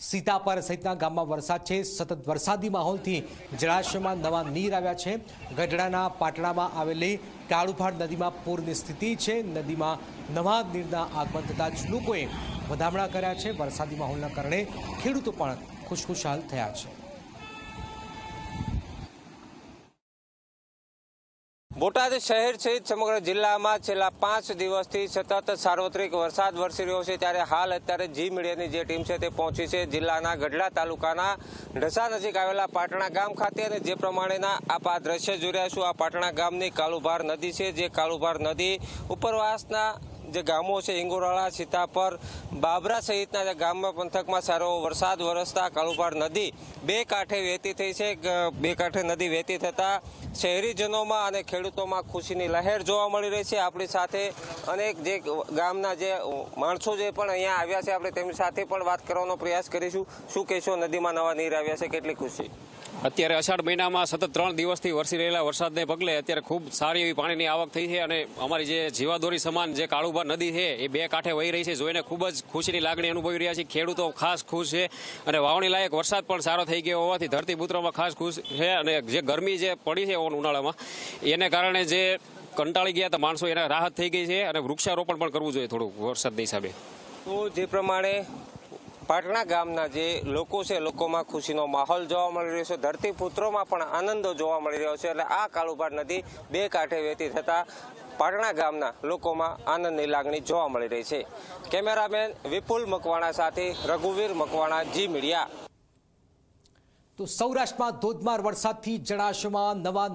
સીતાપર સહિતના ગામમાં વરસાદ છે. સતત વરસાદી માહોલથી જળાશયમાં નવા નીર આવ્યા છે. ગઢડાના પાટણામાં આવેલી કાળુભાડ નદીમાં પૂરની સ્થિતિ છે. નદીમાં નવા નીરના આગમન થતાં જ લોકોએ વધામણા કર્યા છે. વરસાદી માહોલના કારણે ખેડૂતો પણ ખુશખુશાલ થયા છે. બોટાદ શહેર સહિત સમગ્ર જિલ્લામાં છેલ્લા પાંચ દિવસથી સતત સાર્વત્રિક વરસાદ વરસી રહ્યો છે ત્યારે હાલ અત્યારે જી મીડિયાની જે ટીમ છે તે પહોંચી છે. જિલ્લાના ગઢડા તાલુકાના ઢસા નજીક આવેલા પાટણા ગામ ખાતે અને જે પ્રમાણેના આપ આ દ્રશ્ય જોઈ રહ્યા છું. આ પાટણા ગામની કાલુભાર નદી છે. જે કાલુભાર નદી ઉપરવાસના જે ગામો છે, ઇંગોરાળા, સીતાપર, બાબરા સહિતના જે ગામમાં, પંથકમાં સારો વરસાદ વરસતા કાળુપાડ નદી બે કાંઠે વહેતી થઈ છે. બે કાંઠે નદી વહેતી થતાં શહેરીજનોમાં અને ખેડૂતોમાં ખુશીની લહેર જોવા મળી રહી છે. આપણી સાથે અનેક જે ગામના જે માણસો જે પણ અહીંયા આવ્યા છે, આપણે તેમની સાથે પણ વાત કરવાનો પ્રયાસ કરીશું. શું કહેશો? નદીમાં નવા નીર આવ્યા છે, કેટલી ખુશી? અત્યારે અષાઢ મહિનામાં સતત ત્રણ દિવસથી વરસી રહેલા વરસાદને પગલે અત્યારે ખૂબ સારી એવી પાણીની આવક થઈ છે અને અમારી જે જીવાદોરી સમાન જે કાળુભા નદી છે, એ બે કાંઠે વહી રહી છે, જોઈને ખૂબ જ ખુશીની લાગણી અનુભવી રહ્યા છે ખેડૂતો ખાસ ખુશ છે અને વાવણી લાયક વરસાદ પણ સારો થઈ ગયો હોવાથી ધરતીપુત્રોમાં ખાસ ખુશ છે અને જે ગરમી જે પડી છે ઉનાળામાં, એને કારણે જે કંટાળી ગયા હતા માણસો, એને રાહત થઈ ગઈ છે અને વૃક્ષારોપણ પણ કરવું જોઈએ થોડું વરસાદના હિસાબે. તો જે પ્રમાણે પાટણા ગામના જે લોકો છે, લોકોમાં ખુશીનો માહોલ જોવા મળી રહ્યો છે. ધરતીપુત્રોમાં પણ આનંદો જોવા મળી રહ્યો છે એટલે આ કાળુભાર નદી બે કાંઠે વહેતી થતા પાટણા ગામના લોકોમાં આનંદની લાગણી જોવા મળી રહી છે. કેમેરામેન વિપુલ મકવાણા સાથે રઘુવીર મકવાણા, જી મીડિયા. તો સૌરાષ્ટ્રમાં ધોધમાર વરસાદથી જળાશયમાં નવા